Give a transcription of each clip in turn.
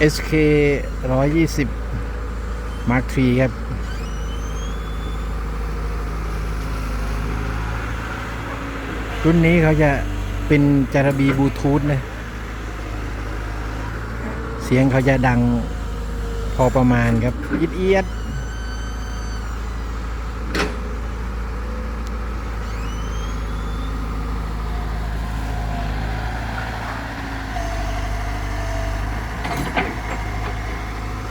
SK 120 Mark 3 ครับ รุ่นนี้เขาจะเป็นจารบีบลูทูธนะ เสียงเขาจะดังพอประมาณครับ อิดเอียด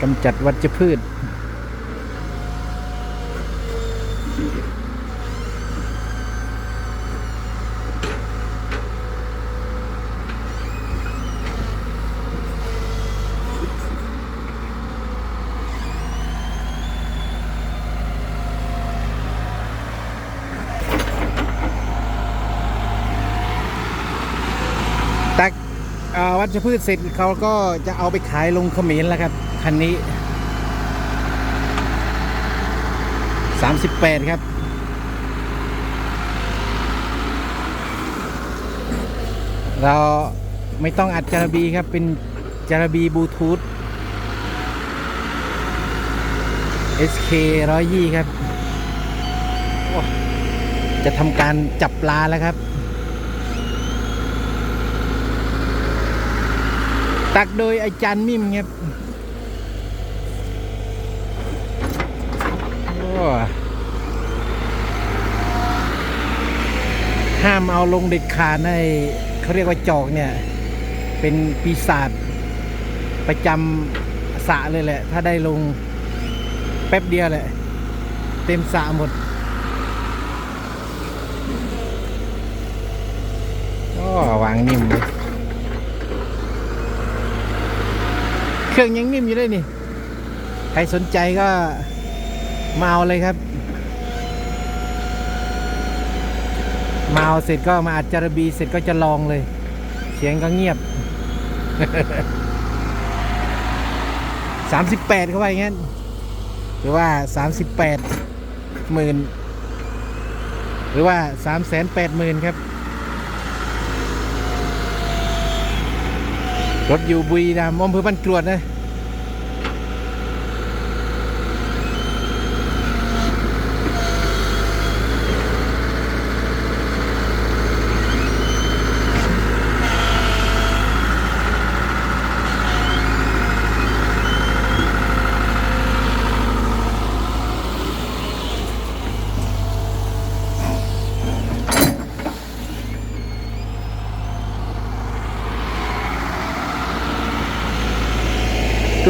กำจัดวัชพืช ตักวัชพืชเสร็จเขาก็จะเอาไปขายลงเขมรแล้วครับ คันนี้ 38 ครับเราไม่ต้องอัดจารบีครับ เป็นจารบีบลูทูธ SK 120ครับ จะทำการจับปลาแล้วครับ ตักโดยอาจารย์มิมครับโอ้ ห้ามเอาลงเด็ดขาดในเขาเรียกว่าจอกเนี่ย เป็นปีศาจประจำสะเลยแหละ ถ้าได้ลงแป๊บเดียวแหละ เต็มสะหมดก็วางนิ่มเลยเครื่องยังนิ่มอยู่เลยนี่ ใครสนใจก็ มาเอาเลยครับ มาเอาเสร็จก็มาอัดจารบีเสร็จก็จะลองเลย เสียงก็เงียบสามสิบแปดเข้าไปงั้นหรือว่าสามสิบแปดหมื่นหรือว่าสามแสนแปดหมื่นครับ รถอยู่บุรีรัมย์อำเภอบ้านกรวดนะ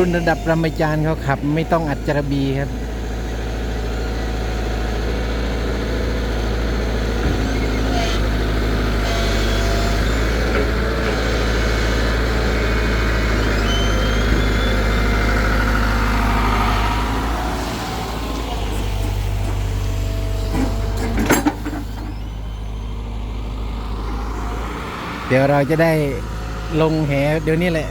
รุ่นระดับรมาจารย์เขาขับ ไม่ต้องอัดจารบีครับ เดี๋ยวเราจะได้ลงแหเดี๋ยวนี้แหละ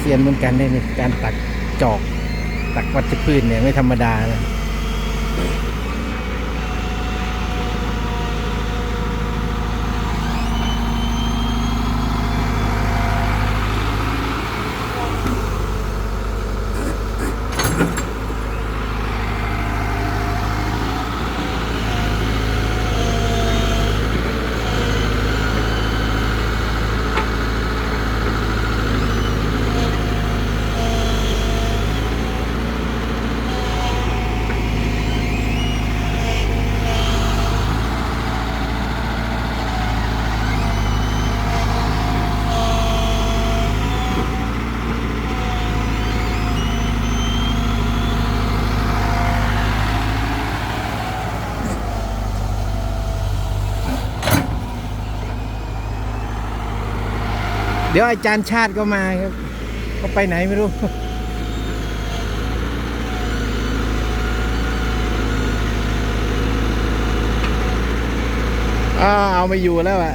เซียนเหมือนกันได้ในการตักจอก ตักวัชพืชเนี่ยไม่ธรรมดานะ เดี๋ยวอาจารย์ชาติก็มาครับก็ไปไหนไม่รู้อ้าเอาไม่อยู่แล้วอะ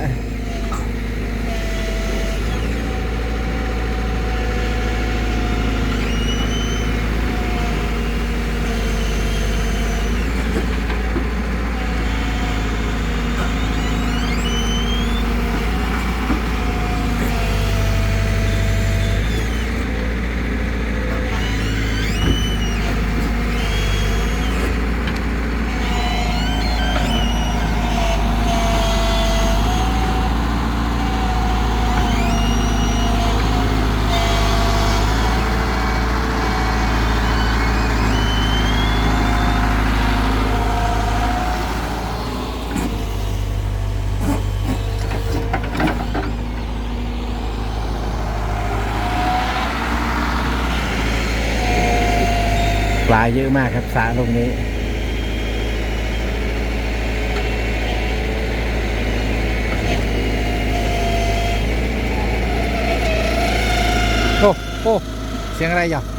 ปลาเยอะมากครับสระตรงนี้ โอ้โอ้เสียงอะไรอย่ะ